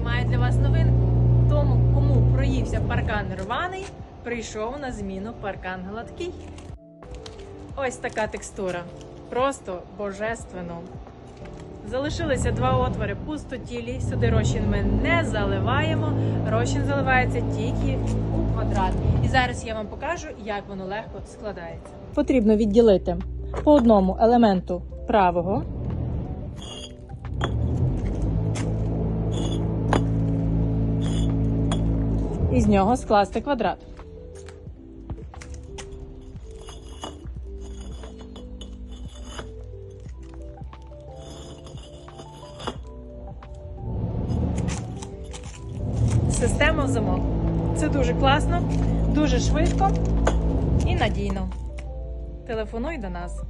для вас новин. Тому, кому проївся паркан рваний, прийшов на зміну паркан гладкий. Ось така текстура. Просто божественно. Залишилися два отвори пустотілі. Сюди розчин ми не заливаємо. Розчин заливається тільки у квадрат. І зараз я вам покажу, як воно легко складається. Потрібно відділити по одному елементу правого. І з нього скласти квадрат. Система в замок. Це дуже класно, дуже швидко і надійно. Телефонуй до нас.